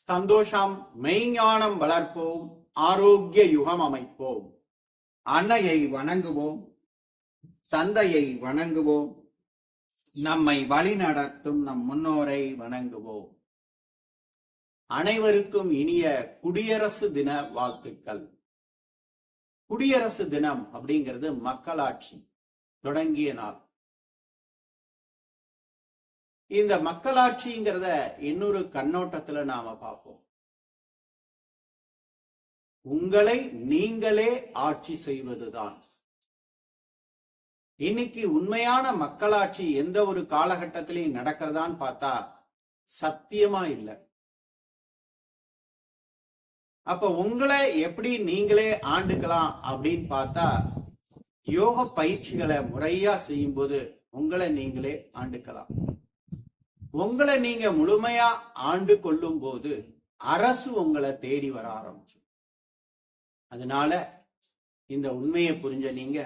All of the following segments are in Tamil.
சந்தோஷம் மெய்ஞானம் வளர்ப்போம் ஆரோக்கிய யுகம் அமைப்போம். அன்னையை வணங்குவோம் தந்தையை வணங்குவோம் நம்மை வழிநடத்தும் நம் முன்னோரை வணங்குவோம். அனைவருக்கும் இனிய குடியரசு தின வாழ்த்துக்கள். குடியரசு தினம் அப்படிங்கிறது மக்களாட்சி தொடங்கிய நாள். இந்த மக்களாட்சிங்கிறத இன்னொரு கண்ணோட்டத்துல நாம பார்ப்போம். உங்களை நீங்களே ஆட்சி செய்வதுதான். இன்னைக்கு உண்மையான மக்களாட்சி எந்த ஒரு காலகட்டத்திலையும் நடக்கிறதான்னு பார்த்தா சத்தியமா இல்லை. அப்ப உங்களை எப்படி நீங்களே ஆண்டுக்கலாம் அப்படின்னு பார்த்தா யோக பயிற்சிகளை முறையா செய்யும்போது உங்களை நீங்களே ஆண்டுக்கலாம். உங்களை நீங்க முழுமையா ஆண்டு கொள்ளும் போது அரசு உங்களை தேடி வர ஆரம்பிச்சு அதனால இந்த உண்மையை புரிஞ்ச நீங்க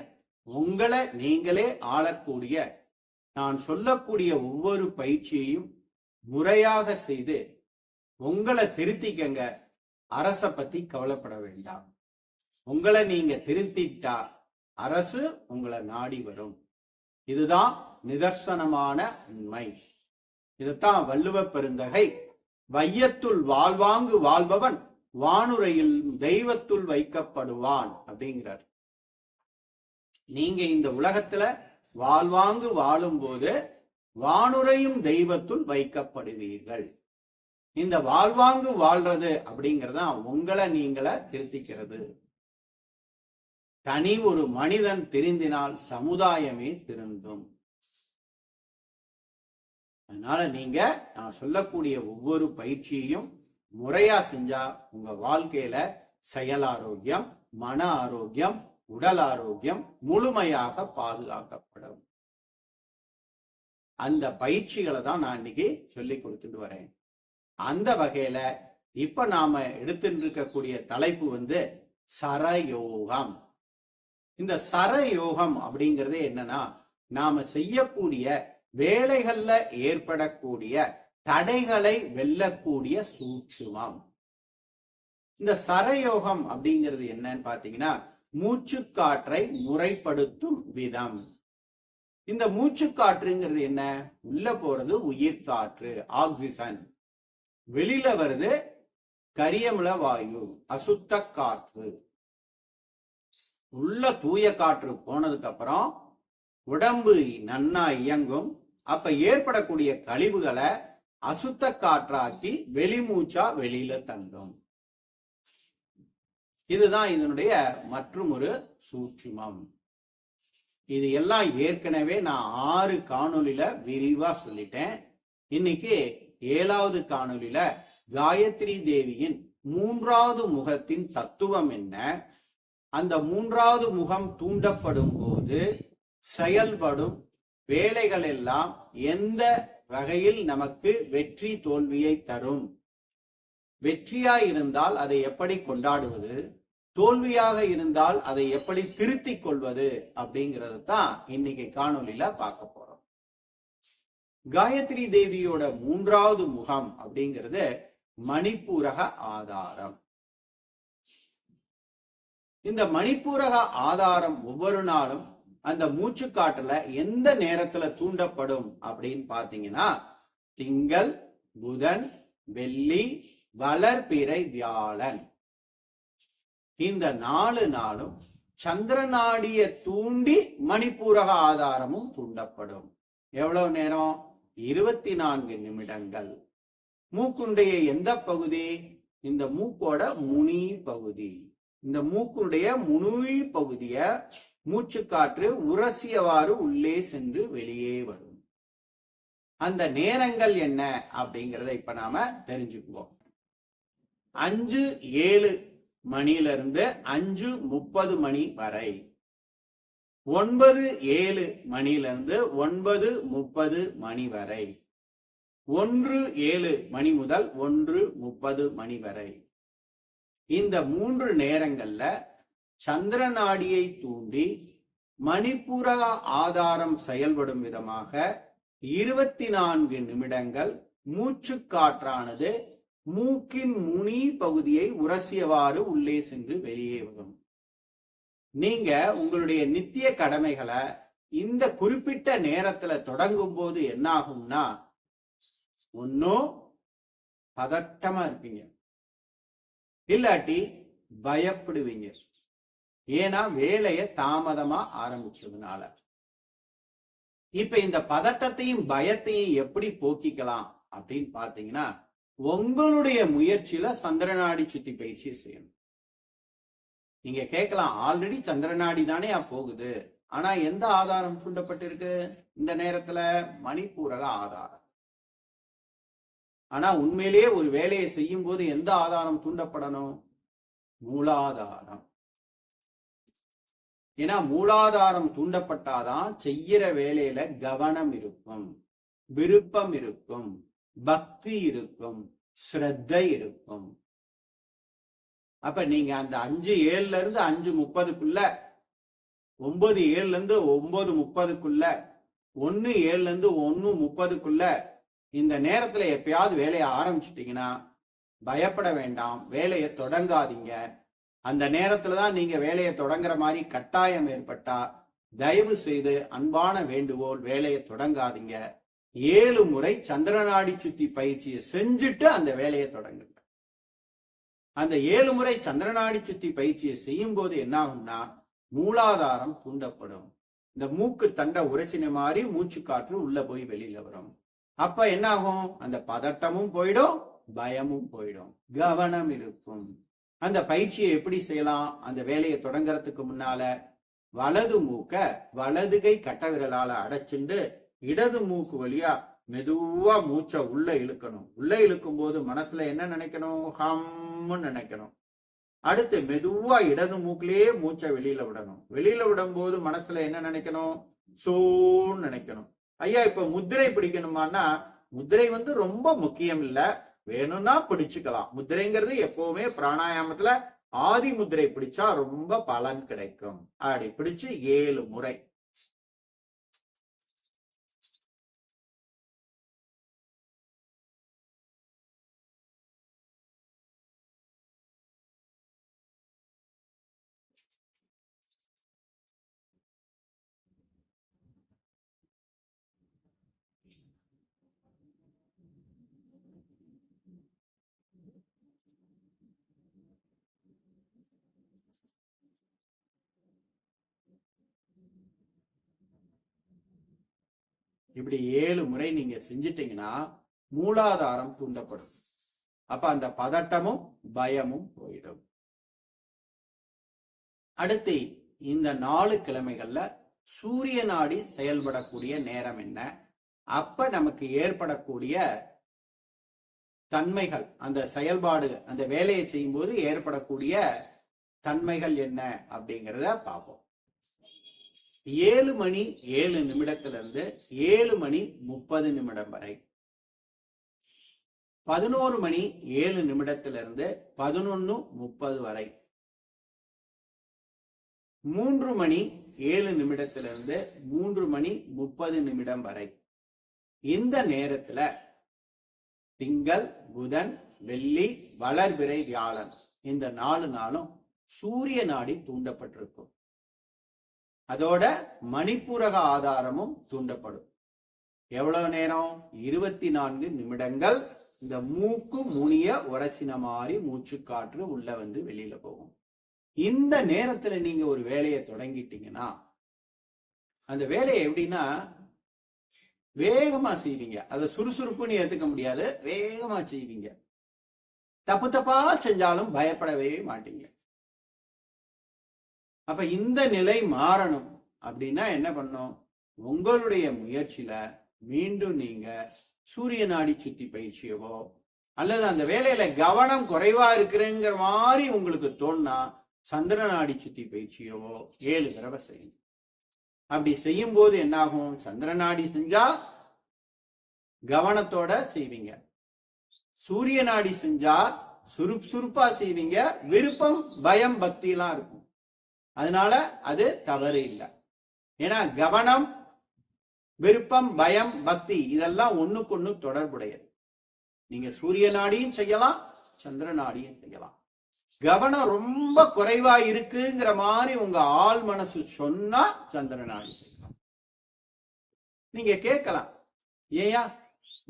உங்களை நீங்களே ஆளக்கூடிய நான் சொல்லக்கூடிய ஒவ்வொரு பயிற்சியையும் முறையாக செய்து உங்களை திருத்திக்கங்க அரச பத்தி கவலைப்பட வேண்டாம். உங்களை நீங்க திருத்திட்டா அரசு உங்களை நாடி வரும். இதுதான் நிதர்சனமான உண்மை. இதுதான் வள்ளுவ பெருந்தகை. வையத்துள் வாழ்வாங்கு வாழ்பவன் வானுரையில் தெய்வத்துள் வைக்கப்படுவான் அப்படிங்கிறார். நீங்க இந்த உலகத்துல வாழ்வாங்கு வாழும்போது வானுரையும் தெய்வத்துள் வைக்கப்படுவீர்கள். இந்த வாழ்வாங்கு வாழ்றது அப்படிங்கறதா உங்களை நீங்கள திருத்திக்கிறது. தனி ஒரு மனிதன் திருந்தினால் சமுதாயமே திருந்தும். அதனால நீங்க நான் சொல்லக்கூடிய ஒவ்வொரு பயிற்சியையும் முறையா செஞ்சா உங்க வாழ்க்கையில செயல் ஆரோக்கியம் மன ஆரோக்கியம் உடல் ஆரோக்கியம் முழுமையாக பாதுகாக்கப்படும். அந்த பயிற்சிகளை தான் நான் இன்னைக்கு சொல்லி கொடுத்துட்டு வரேன். அந்த வகையில இப்ப நாம எடுத்துட்டு இருக்கக்கூடிய தலைப்பு வந்து சரயோகம். இந்த சரயோகம் அப்படிங்கிறது என்னன்னா நாம செய்யக்கூடிய வேலைகள்ல ஏற்படக்கூடிய தடைகளை வெல்லக்கூடிய சூட்சுமம். இந்த சரயோகம் அப்படிங்கிறது என்னன்னு பாத்தீங்கன்னா மூச்சுக்காற்றை முறைப்படுத்தும் விதம். இந்த மூச்சுக்காற்றுங்கிறது என்ன? உள்ள போறது உயிர் காற்று ஆக்சிஜன். வெளியில வருது கரியமுல வாயு அசுத்த காற்று. உள்ள தூய காற்று போனதுக்கு அப்புறம் உடம்பு நன்னா இயங்கும் அப்ப ஏற்படக்கூடிய கழிவுகளை அசுத்த காற்றாக்கி வெளிமூச்சா வெளியில தங்கும் இதுதான் இதனுடைய மற்றும் ஒரு சூட்சுமம். இது எல்லாம் ஏற்கனவே நான் ஆறு காணொலியில விரிவா சொல்லிட்டேன். இன்னைக்கு ஏழாவது காணொலியில காயத்ரி தேவியின் மூன்றாவது முகத்தின் தத்துவம் என்ன? அந்த மூன்றாவது முகம் தூண்டப்படும் போது செயல்படும் வேலைகள் எல்லாம் எந்த வகையில் நமக்கு வெற்றி தோல்வியை தரும்? வெற்றியா இருந்தால் அதை எப்படி கொண்டாடுவது? தோல்வியாக இருந்தால் அதை எப்படி திருத்திக் கொள்வது? அப்படிங்கறது தான் இன்னைக்கு காணொலியில பார்க்க போறோம். காயத்ரி தேவியோட மூன்றாவது முகம் அப்படிங்கிறது மணிப்பூரக ஆதாரம். இந்த மணிப்பூரக ஆதாரம் ஒவ்வொரு நாளும் அந்த மூச்சுக்காட்டுல எந்த நேரத்துல தூண்டப்படும் அப்படின்னு பாத்தீங்கன்னா திங்கள் புதன் வெள்ளி வளர்பிறை வியாழன். இந்த நாலு நாளும் சந்திரநாடிய தூண்டி மணிப்பூரக ஆதாரமும் தூண்டப்படும். எவ்வளவு நேரம்? இருபத்தி நான்கு நிமிடங்கள். மூக்குடைய எந்த பகுதி? இந்த மூக்கோட முனி பகுதி. இந்த மூக்குடைய முனி பகுதிய மூச்சுக்காற்று உரசியவாறு உள்ளே சென்று வெளியே வரும். அந்த நேரங்கள் என்ன அப்படிங்கிறத இப்ப நாம தெரிஞ்சுக்குவோம். அஞ்சு ஏழு மணியிலிருந்து அஞ்சு முப்பது மணி வரை. ஒன்பது ஏழு மணியிலிருந்து ஒன்பது முப்பது மணி வரை. ஒன்று ஏழு மணி முதல் ஒன்று முப்பது மணி வரை. இந்த மூன்று நேரங்கள்ல சந்திர நாடியை தூண்டி மணிப்புற ஆதாரம் செயல்படும் விதமாக இருபத்தி நான்கு நிமிடங்கள் மூச்சு காற்றானது மூக்கின் முனி பகுதியை உரசியவாறு உள்ளே சென்று வெளியே வரும். நீங்க உங்களுடைய நித்திய கடமைகளை இந்த குறிப்பிட்ட நேரத்துல தொடங்கும் போது என்ன ஆகும்னா ஒன்னும் பதட்டமா இருப்பீங்க. இல்லாட்டி பயப்படுவீங்க. ஏன்னா வேலையை தாமதமா ஆரம்பிச்சதுனால. இப்ப இந்த பதட்டத்தையும் பயத்தையும் எப்படி போக்கிக்கலாம் அப்படின்னு பாத்தீங்கன்னா உங்களுடைய முயற்சியில சந்திரநாடி சுத்தி பயிற்சி செய்யணும். நீங்க கேட்கலாம் ஆல்ரெடி சந்திரநாடி தானே போகுது. ஆனா எந்த ஆதாரம் தூண்டப்பட்டிருக்கு? இந்த நேரத்துல மணிப்பூரக ஆதாரம். ஆனா உண்மையிலேயே ஒரு வேலையை செய்யும் போது எந்த ஆதாரம் தூண்டப்படணும்? மூலாதாரம். ஏன்னா மூலாதாரம் தூண்டப்பட்டாதான் செய்யற வேலையில கவனம் இருக்கும் விருப்பம் இருக்கும் பக்தி இருக்கும் ஸ்ரத்தை இருக்கும். அப்ப நீங்க அந்த அஞ்சு ஏழுல இருந்து அஞ்சு முப்பதுக்குள்ள ஒன்பது ஏழுல இருந்து ஒன்பது முப்பதுக்குள்ள ஒன்னு ஏழுல இருந்து ஒன்னு முப்பதுக்குள்ள இந்த நேரத்துல எப்பயாவது வேலையை ஆரம்பிச்சிட்டீங்கன்னா பயப்பட வேண்டாம் வேலையை தொடங்காதீங்க. அந்த நேரத்துல தான் நீங்க வேலையை தொடங்குற மாதிரி கட்டாயம் ஏற்பட்டா தயவு செய்து அன்பான வேண்டுகோள் வேலையை தொடங்காதீங்க. ஏழு முறை சந்திரநாடி சுத்தி பயிற்சியை செஞ்சுட்டு அந்த வேலையை தொடங்குங்க. அந்த ஏழு முறை சந்திரநாடி சுத்தி பயிற்சியை செய்யும் போது என்ன ஆகும்னா மூலாதாரம் தூண்டப்படும். இந்த மூக்கு தண்டை உரைச்சின மாதிரி மூச்சு காற்று உள்ள போய் வெளியில வரும். அப்ப என்ன ஆகும் அந்த பதட்டமும் போயிடும் பயமும் போயிடும். கவனம் இருக்கும். அந்த பயிற்சியை எப்படி செய்யலாம்? அந்த வேலையை தொடங்கறதுக்கு முன்னால வலது மூக்க வலதுகை கட்ட விரலால அடைச்சிண்டு இடது மூக்கு வழியா மெதுவா மூச்சை உள்ள இழுக்கணும். உள்ள இழுக்கும் போது மனசுல என்ன நினைக்கணும்? ஹம்னு நினைக்கணும். அடுத்து மெதுவா இடது மூக்கிலேயே மூச்சை வெளியில விடணும். வெளியில விடும் போது மனசுல என்ன நினைக்கணும்? சோன்னு நினைக்கணும். ஐயா இப்ப முத்திரை பிடிக்கணுமான்னா முத்திரை வந்து ரொம்ப முக்கியம் இல்லை. வேணும்னா பிடிச்சுக்கலாம். முத்திரைங்கிறது எப்பவுமே பிராணாயாமத்துல ஆதி முத்திரை பிடிச்சா ரொம்ப பலன் கிடைக்கும். அப்படி பிடிச்சு ஏழு முறை. இப்படி ஏழு முறை நீங்க செஞ்சிட்டீங்கன்னா மூலாதாரம் தூண்டப்படும். அப்ப அந்த பதட்டமும் பயமும் போயிடும். அடுத்து இந்த நாலு கிழமைகள்ல சூரிய நாடி செயல்படக்கூடிய நேரம் என்ன? அப்ப நமக்கு ஏற்படக்கூடிய தன்மைகள் அந்த செயல்பாடு அந்த வேலையை செய்யும்போது ஏற்படக்கூடிய தன்மைகள் என்ன அப்படிங்கிறத பார்ப்போம். ஏழு மணி ஏழு நிமிடத்திலிருந்து ஏழு மணி முப்பது நிமிடம் வரை. பதினோரு மணி ஏழு நிமிடத்திலிருந்து பதினொன்னு முப்பது வரை. மூன்று மணி ஏழு நிமிடத்திலிருந்து மூன்று மணி முப்பது நிமிடம் வரை. இந்த நேரத்துல திங்கள் புதன் வெள்ளி வளர்பிறை வியாழன் இந்த நாலு நாளும் சூரிய நாடி தூண்டப்பட்டிருக்கும். அதோட மணிப்பூரக ஆதாரமும் தூண்டப்படும். எவ்வளவு நேரம்? இருபத்தி நான்கு நிமிடங்கள். இந்த மூக்கு முனிய உரசின மாதிரி மூச்சு காற்று உள்ள வந்து வெளியில போகும். இந்த நேரத்துல நீங்க ஒரு வேலையை தொடங்கிட்டீங்கன்னா அந்த வேலையை எப்படின்னா வேகமா செய்வீங்க. அதை சுறுசுறுப்புன்னு ஏத்துக்க முடியாது. வேகமா செய்வீங்க. தப்பு தப்பா செஞ்சாலும் பயப்படவே மாட்டீங்க. அப்ப இந்த நிலை மாறணும் அப்படின்னா என்ன பண்ணும் உங்களுடைய முயற்சியில மீண்டும் நீங்க சூரிய நாடி சுத்தி பயிற்சியவோ அல்லது அந்த வேலையில கவனம் குறைவா இருக்கிறேங்கிற மாதிரி உங்களுக்கு தோணுனா சந்திர நாடி சுத்தி பயிற்சியவோ ஏழு தடவை செய்யும் அப்படி செய்யும் போது என்னாகும்? சந்திர நாடி செஞ்சா கவனத்தோட செய்வீங்க. சூரிய நாடி செஞ்சா சுறுப் சுறுப்பா செய்வீங்க. விருப்பம் பயம் பக்தி எல்லாம் இருக்கும். அதனால அது தவறு இல்லை. ஏன்னா கவனம் விருப்பம் பயம் பக்தி இதெல்லாம் ஒண்ணுக்கொண்ணு தொடர்புடையது. நீங்க சூரிய நாடியும் செய்யலாம் சந்திர நாடியும் செய்யலாம். கவனம் ரொம்ப குறைவா இருக்குங்கிற மாதிரி உங்க ஆள் மனசு சொன்னா சந்திர நாடி செய்யலாம். நீங்க கேட்கலாம் ஏயா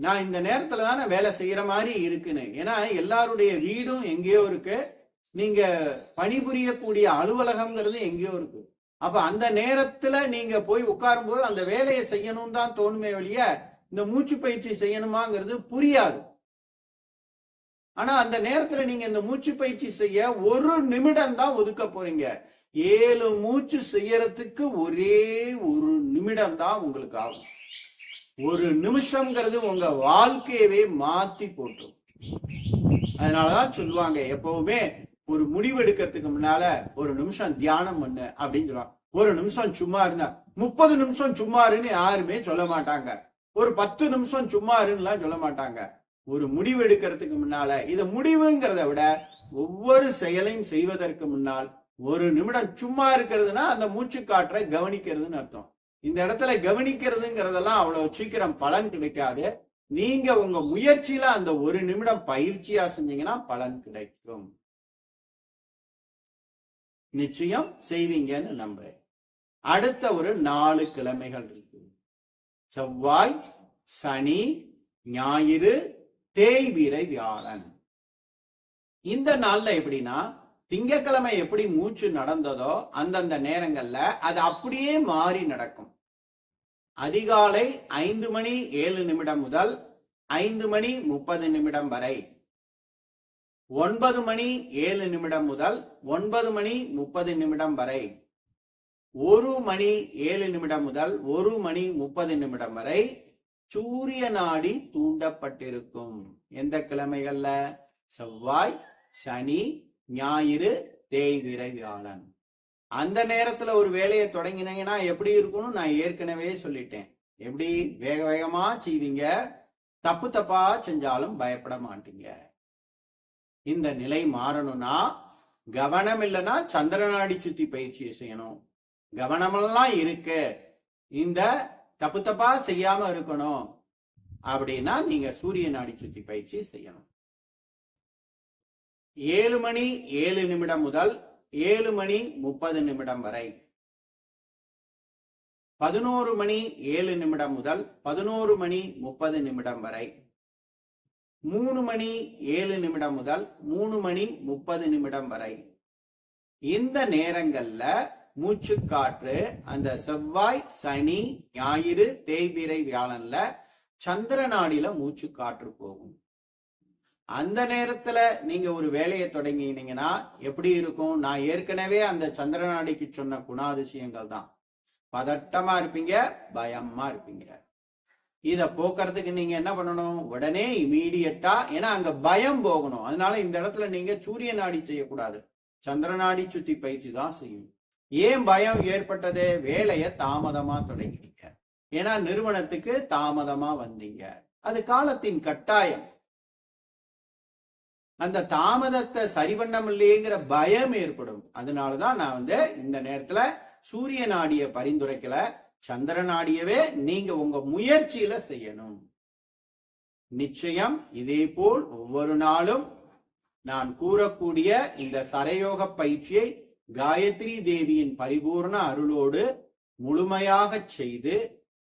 நான் இந்த நேரத்துல தானே வேலை செய்யற மாதிரி இருக்குன்னு? ஏன்னா எல்லாருடைய வீடும் எங்கேயோ இருக்கு. நீங்க பணிபுரியக்கூடிய அலுவலகம்ங்கிறது எங்கேயோ இருக்கு. அப்ப அந்த நேரத்துல நீங்க போய் உட்காரும்போது அந்த வேலையை செய்யணும் தான் தோணுமே வழிய இந்த மூச்சு பயிற்சி செய்யணுமாங்கிறது புரியாது. ஆனா அந்த நேரத்துல நீங்க இந்த மூச்சு பயிற்சி செய்ய ஒரு நிமிடம் தான் ஒதுக்க போறீங்க. ஏழு மூச்சு செய்யறதுக்கு ஒரே ஒரு நிமிடம் தான் உங்களுக்கு ஆகும். ஒரு நிமிஷம்ங்கிறது உங்க வாழ்க்கையவே மாத்தி போட்டுரும். அதனாலதான் சொல்லுவாங்க எப்பவுமே ஒரு முடிவு எடுக்கிறதுக்கு முன்னால ஒரு நிமிஷம் தியானம் பண்ணு அப்படின்னு சொல்லுவாங்க. ஒரு நிமிஷம் சும்மா இருந்தா. முப்பது நிமிஷம் சும்மா இருன்னு யாருமே சொல்ல மாட்டாங்க. ஒரு பத்து நிமிஷம் சும்மா இருன்னுலாம் சொல்ல மாட்டாங்க. ஒரு முடிவு எடுக்கிறதுக்கு முன்னால இத முடிவுங்கிறத விட ஒவ்வொரு செயலையும் செய்வதற்கு முன்னால் ஒரு நிமிடம் சும்மா இருக்கிறதுனா அந்த மூச்சு காற்றை கவனிக்கிறதுன்னு அர்த்தம். இந்த இடத்துல கவனிக்கிறதுங்கிறதெல்லாம் அவ்வளவு சீக்கிரம் பலன் கிடைக்காது. நீங்க உங்க முயற்சியில அந்த ஒரு நிமிடம் பயிற்சியா செஞ்சீங்கன்னா பலன் கிடைக்கும். நிச்சயம் செய்வீங்கன்னு நம்புறேன். அடுத்த ஒரு நாலு கிழமைகள் இருக்கு. செவ்வாய் சனி ஞாயிறு தேய்வீரை வியாழன். இந்த நாள்ல எப்படின்னா திங்கக்கிழமை எப்படி மூச்சு நடந்ததோ அந்தந்த நேரங்கள்ல அது அப்படியே மாறி நடக்கும். அதிகாலை ஐந்து மணி ஏழு நிமிடம் முதல் ஐந்து மணி முப்பது நிமிடம் வரை ஒன்பது மணி ஏழு நிமிடம் முதல் ஒன்பது மணி முப்பது நிமிடம் வரை. ஒரு மணி ஏழு நிமிடம் முதல் ஒரு மணி முப்பது நிமிடம் வரை சூரிய நாடி தூண்டப்பட்டிருக்கும். எந்த கிழமைகள்ல? செவ்வாய் சனி ஞாயிறு தேய்விரை வியாழன் அந்த நேரத்துல ஒரு வேலையை தொடங்கினீங்கன்னா எப்படி இருக்கும்னு நான் ஏற்கனவே சொல்லிட்டேன். எப்படி? வேக வேகமா செய்வீங்க. தப்பு தப்பா செஞ்சாலும் பயப்பட மாட்டீங்க. இந்த நிலை மாறணும்னா கவனம் இல்லைன்னா சந்திரநாடி சுத்தி பயிற்சி செய்யணும். கவனமெல்லாம் இருக்கு. இந்த தப்பு தப்பா செய்யாம இருக்கணும் அப்படின்னா நீங்க சூரிய நாடி சுத்தி பயிற்சி செய்யணும். ஏழு மணி ஏழு நிமிடம் முதல் ஏழு மணி முப்பது நிமிடம் வரை. பதினோரு மணி ஏழு நிமிடம் முதல் பதினோரு மணி முப்பது நிமிடம் வரை. மூணு மணி ஏழு நிமிடம் முதல் மூணு மணி முப்பது நிமிடம் வரை. இந்த நேரங்கள்ல மூச்சு காற்று அந்த செவ்வாய் சனி ஞாயிறு தேய்பிரை வியாழன்ல சந்திர நாடியில மூச்சு காற்று போகும். அந்த நேரத்துல நீங்க ஒரு வேலையை தொடங்கினீங்கன்னா எப்படி இருக்கும்? நான் ஏற்கனவே அந்த சந்திர நாடிக்கு சொன்ன குணாதிசயங்கள் தான். பதட்டமா இருப்பீங்க பயமா இருப்பீங்க. இத போக்குறதுக்கு நீங்க என்ன பண்ணணும்? உடனே இமீடியட்டா ஏன்னா அங்க பயம் போகணும். அதனால இந்த இடத்துல நீங்க சூரிய நாடி செய்யக்கூடாது. சந்திர நாடி சுத்தி பயிற்சி தான் செய்யும். ஏன் பயம் ஏற்பட்டது? வேலையை தாமதமா தொடங்கினீங்க ஏன்னா நிறுவனத்துக்கு தாமதமா வந்தீங்க. அது காலத்தின் கட்டாயம். அந்த தாமதத்தை சரி பண்ண முடியலையேங்கிற பயம் ஏற்படும். அதனாலதான் நான் வந்து இந்த நேரத்துல சூரிய நாடிய பரிந்துரைக்கல சந்திரனாடியவே நீங்க உங்க முயற்சியில செய்யணும். நிச்சயம் இதே போல் ஒவ்வொரு நாளும் நான் கூறக்கூடிய இந்த சரயோக பயிற்சியை காயத்ரி தேவியின் பரிபூர்ண அருளோடு முழுமையாக செய்து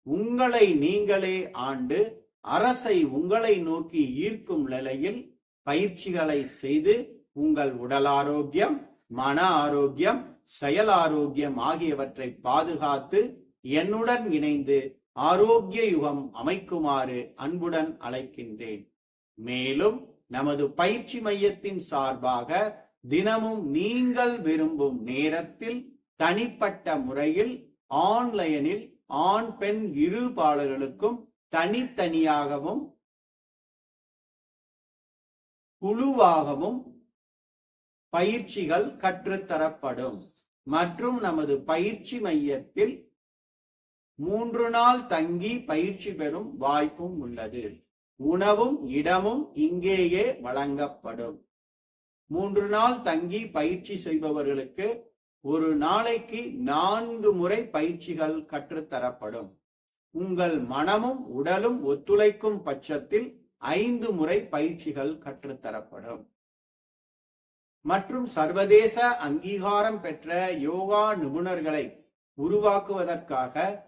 உங்களை நீங்களே ஆண்டு அரசை உங்களை நோக்கி ஈர்க்கும் நிலையில் பயிற்சிகளை செய்து உங்கள் உடல் ஆரோக்கியம் மன ஆரோக்கியம் செயல் ஆரோக்கியம் ஆகியவற்றை பாதுகாத்து என்னுடன் இணைந்து ஆரோக்கிய யுகம் அமைக்குமாறு அன்புடன் அழைக்கின்றேன். மேலும் நமது பயிற்சி மையத்தின் சார்பாக தினமும் நீங்கள் விரும்பும் நேரத்தில் தனிப்பட்ட முறையில் ஆன்லைனில் ஆண் பெண் இரு பாலர்களுக்கும் தனித்தனியாகவும் குழுவாகவும் பயிற்சிகள் கற்றுத்தரப்படும். மற்றும் நமது பயிற்சி மையத்தில் மூன்று நாள் தங்கி பயிற்சி பெறும் வாய்ப்பும் உள்ளது. உணவும் இடமும் இங்கேயே வழங்கப்படும். மூன்று நாள் தங்கி பயிற்சி செய்பவர்களுக்கு ஒரு நாளைக்கு நான்கு முறை பயிற்சிகள் கற்றுத்தரப்படும். உங்கள் மனமும் உடலும் ஒத்துழைக்கும் பட்சத்தில் ஐந்து முறை பயிற்சிகள் கற்றுத்தரப்படும். மற்றும் சர்வதேச அங்கீகாரம் பெற்ற யோகா நிபுணர்களை உருவாக்குவதற்காக